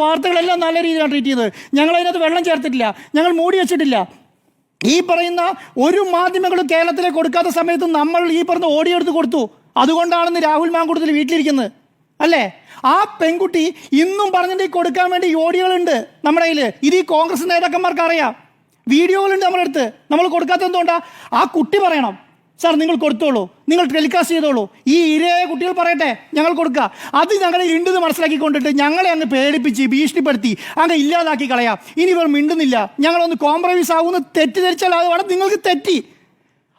വാർത്തകളെല്ലാം നല്ല രീതിയിലാണ് ട്രീറ്റ് ചെയ്തത്. ഞങ്ങൾ അതിനകത്ത് വെള്ളം ചേർത്തിട്ടില്ല. ഞങ്ങൾ മൂടി വെച്ചിട്ടില്ല. ഈ പറയുന്ന ഒരു മാധ്യമങ്ങളും കേരളത്തിലേക്ക് കൊടുക്കാത്ത സമയത്ത് നമ്മൾ ഈ പറഞ്ഞ ഓടിയെടുത്ത് കൊടുത്തു. അതുകൊണ്ടാണെന്ന് രാഹുൽ മാങ്കൂട്ടത്തിൽ വീട്ടിലിരിക്കുന്നത്. അല്ലേ? ആ പെൺകുട്ടി ഇന്നും പറഞ്ഞിട്ട് കൊടുക്കാൻ വേണ്ടി ഓടികളുണ്ട് നമ്മുടെ കയ്യിൽ ഇത് ഈ കോൺഗ്രസ് നേതാക്കന്മാർക്ക് അറിയാം വീഡിയോകളുണ്ട് നമ്മുടെ അടുത്ത്. നമ്മൾ കൊടുക്കാത്ത എന്തുകൊണ്ടാ? ആ കുട്ടി പറയണം. സാർ നിങ്ങൾ കൊടുത്തോളൂ. നിങ്ങൾ ടെലികാസ്റ്റ് ചെയ്തോളൂ. ഈ ഇരയായ കുട്ടികൾ പറയട്ടെ ഞങ്ങൾ കൊടുക്കുക. അത് ഞങ്ങളെ ഉണ്ടെന്ന് മനസ്സിലാക്കിക്കൊണ്ടിട്ട് ഞങ്ങളെ അങ്ങ് പേടിപ്പിച്ച് ഭീഷണിപ്പെടുത്തി അങ്ങ് ഇല്ലാതാക്കി കളയാം. ഇനി ഇവർ മിണ്ടുന്നില്ല. ഞങ്ങളൊന്ന് കോംപ്രമൈസ് ആകുമെന്ന് തെറ്റിദ്ധരിച്ചാൽ അത് നിങ്ങൾക്ക് തെറ്റി.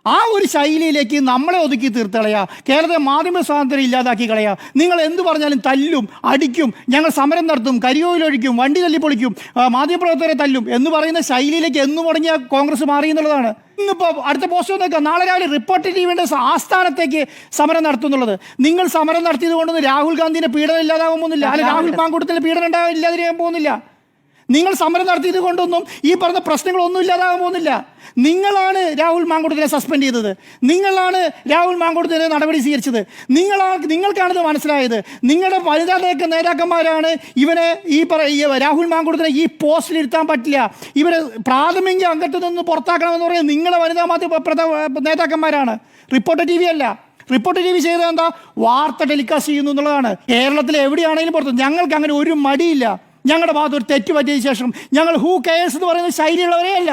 ആ ഒരു ശൈലിയിലേക്ക് നമ്മളെ ഒതുക്കി തീർത്തളയാ. കേരളത്തെ മാധ്യമ സ്വാതന്ത്ര്യം ഇല്ലാതാക്കി കളയാ. നിങ്ങൾ എന്ത് പറഞ്ഞാലും തല്ലും അടിക്കും ഞങ്ങൾ സമരം നടത്തും കരിയോയിലൊഴിക്കും വണ്ടി തല്ലിപ്പൊളിക്കും മാധ്യമപ്രവർത്തകരെ തല്ലും എന്ന് പറയുന്ന ശൈലിയിലേക്ക് എന്ന് മുടങ്ങിയ കോൺഗ്രസ് മാറി എന്നുള്ളതാണ്. ഇന്നിപ്പോൾ അടുത്ത പോസ്റ്റ് നോക്കുക നാളെ രാവിലെ റിപ്പോർട്ട് ടീമിന്റെ ആസ്ഥാനത്തേക്ക് സമരം നടത്തുന്നുള്ളത്. നിങ്ങൾ സമരം നടത്തിയത് കൊണ്ടൊന്നും രാഹുൽ ഗാന്ധിന്റെ പീഡനം ഇല്ലാതാകാൻ പോകുന്നില്ല. അല്ലെങ്കിൽ രാഹുൽ പാങ്കൂട്ടത്തിന്റെ പീഡനം ഉണ്ടാകാൻ ഇല്ലാതിരിക്കാൻ പോകുന്നില്ല. നിങ്ങൾ സമരം നടത്തിയത് കൊണ്ടൊന്നും ഈ പറഞ്ഞ പ്രശ്നങ്ങളൊന്നും ഇല്ലാതാകാൻ പോകുന്നില്ല. നിങ്ങളാണ് രാഹുൽ മാങ്കുടത്തിനെ സസ്പെൻഡ് ചെയ്തത്. നിങ്ങളാണ് രാഹുൽ മാങ്കൂട്ടത്തിനെ നടപടി സ്വീകരിച്ചത്. നിങ്ങളാ നിങ്ങൾക്കാണിത് മനസ്സിലായത്. നിങ്ങളുടെ വനിതാ നേതാക്ക നേതാക്കന്മാരാണ് ഇവനെ ഈ പറ രാഹുൽ മാങ്കൂട്ടത്തിനെ ഈ പോസ്റ്റിൽ ഇരുത്താൻ പറ്റില്ല. ഇവരെ പ്രാഥമിക അംഗത്തു നിന്ന് പുറത്താക്കണമെന്ന് പറയുന്നത് നിങ്ങളുടെ വനിതാ മാധ്യമ നേതാക്കന്മാരാണ്. റിപ്പോർട്ടർ ടി വി അല്ല. റിപ്പോർട്ട് ടി വി ചെയ്തത് എന്താ? വാർത്ത ടെലികാസ്റ്റ് ചെയ്യുന്നു എന്നുള്ളതാണ്. കേരളത്തിൽ എവിടെയാണെങ്കിലും പുറത്ത് ഞങ്ങൾക്ക് അങ്ങനെ ഒരു മടിയില്ല. ഞങ്ങളുടെ ഭാഗത്ത് ഒരു തെറ്റ് പറ്റിയ ശേഷം ഞങ്ങൾ ഹൂ കെയേഴ്സ് എന്ന് പറയുന്ന ശൈലിയുള്ളവരേ അല്ല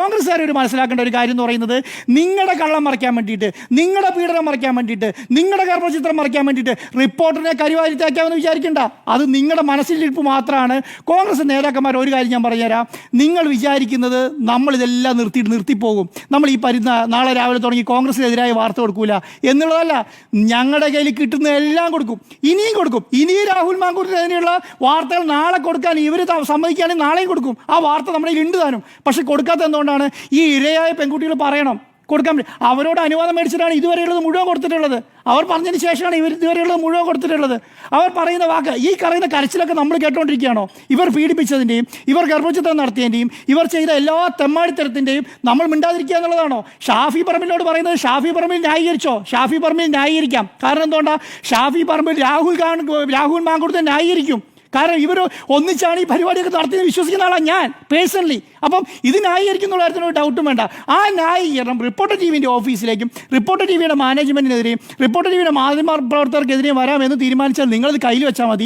കോൺഗ്രസ്സുകാർ ഒരു മനസ്സിലാക്കേണ്ട ഒരു കാര്യം എന്ന് പറയുന്നത് നിങ്ങളുടെ കള്ളം മറയ്ക്കാൻ വേണ്ടിയിട്ട് നിങ്ങളുടെ പീഡനം മറയ്ക്കാൻ വേണ്ടിയിട്ട് നിങ്ങളുടെ കർമ്മചിത്രം മറയ്ക്കാൻ വേണ്ടിയിട്ട് റിപ്പോർട്ടറിനെ കരിവാരിത്തേക്കാമെന്ന് വിചാരിക്കണ്ട. അത് നിങ്ങളുടെ മനസ്സിലിരിപ്പ് മാത്രമാണ് കോൺഗ്രസ് നേതാക്കന്മാർ ഒരു കാര്യം ഞാൻ പറഞ്ഞുതരാം. നിങ്ങൾ വിചാരിക്കുന്നത് നമ്മളിതെല്ലാം നിർത്തിയിട്ട് നിർത്തിപ്പോകും. നമ്മൾ ഈ പരുന്ന നാളെ രാവിലെ തുടങ്ങി കോൺഗ്രസിനെതിരായ വാർത്ത കൊടുക്കൂല എന്നുള്ളതല്ല. ഞങ്ങളുടെ കയ്യിൽ കിട്ടുന്ന എല്ലാം കൊടുക്കും. ഇനിയും കൊടുക്കും. ഇനിയും രാഹുൽ മാങ്കൂറിനെതിരെയുള്ള വാർത്തകൾ നാളെ കൊടുക്കാൻ ഇവർ സമ്മതിക്കുകയാണെങ്കിൽ നാളെയും കൊടുക്കും. ആ വാർത്ത നമ്മുടെ ഉണ്ട് താനും. പക്ഷെ കൊടുക്കാത്ത എന്തുകൊണ്ടാണ് ഈ ഇരയായ പെൺകുട്ടികൾ പറയണം. കൊടുക്കാൻ അവരോട് അനുവാദം മേടിച്ചിട്ടാണ് ഇതുവരെയുള്ളത് മുഴുവൻ കൊടുത്തിട്ടുള്ളത്. അവർ പറഞ്ഞതിന് ശേഷമാണ് ഇവർ ഇതുവരെയുള്ളത് മുഴുവൻ കൊടുത്തിട്ടുള്ളത്. അവർ പറയുന്ന വാക്ക് ഈ പറയുന്ന കരച്ചിലൊക്കെ നമ്മൾ കേട്ടുകൊണ്ടിരിക്കുകയാണോ ഇവർ പീഡിപ്പിച്ചതിന്റെയും ഇവർ ഗർഭചിത്രം നടത്തിയതിന്റെയും ഇവർ ചെയ്ത എല്ലാ തെമ്മാടിത്തരത്തിന്റെയും നമ്മൾ മിണ്ടാതിരിക്കുക എന്നുള്ളതാണോ? ഷാഫി പറമ്പിനോട് പറയുന്നത് ഷാഫി പറമ്പിൽ ന്യായീകരിച്ചോ? ഷാഫി പറമ്പിൽ ന്യായീകരിക്കാം. കാരണം എന്തുകൊണ്ടാണ് ഷാഫി പറമ്പിൽ രാഹുൽ ഗാന്ധി രാഹുൽ മാങ്കുടുത്തെ ന്യായീകരിക്കും. കാരണം ഇവർ ഒന്നിച്ചാണ് ഈ പരിപാടിയൊക്കെ നടത്തിയെന്ന് വിശ്വസിക്കുന്ന ആളാണ് ഞാൻ പേഴ്സണലി അപ്പം ഇത് ന്യായീകരിക്കുന്ന കാര്യത്തിന് ഒരു ഡൗട്ടും വേണ്ട. ആ ന്യായീകരണം റിപ്പോർട്ടർ ടി വിന്റെ ഓഫീസിലേക്കും റിപ്പോർട്ടർ ടി വിയുടെ മാനേജ്മെന്റിനെതിരെയും റിപ്പോർട്ടർ ടി വിയുടെ മാധ്യമ പ്രവർത്തകർക്കെതിരെയും വരാമെന്ന് തീരുമാനിച്ചാൽ നിങ്ങളത് കയ്യിൽ വെച്ചാൽ മതി.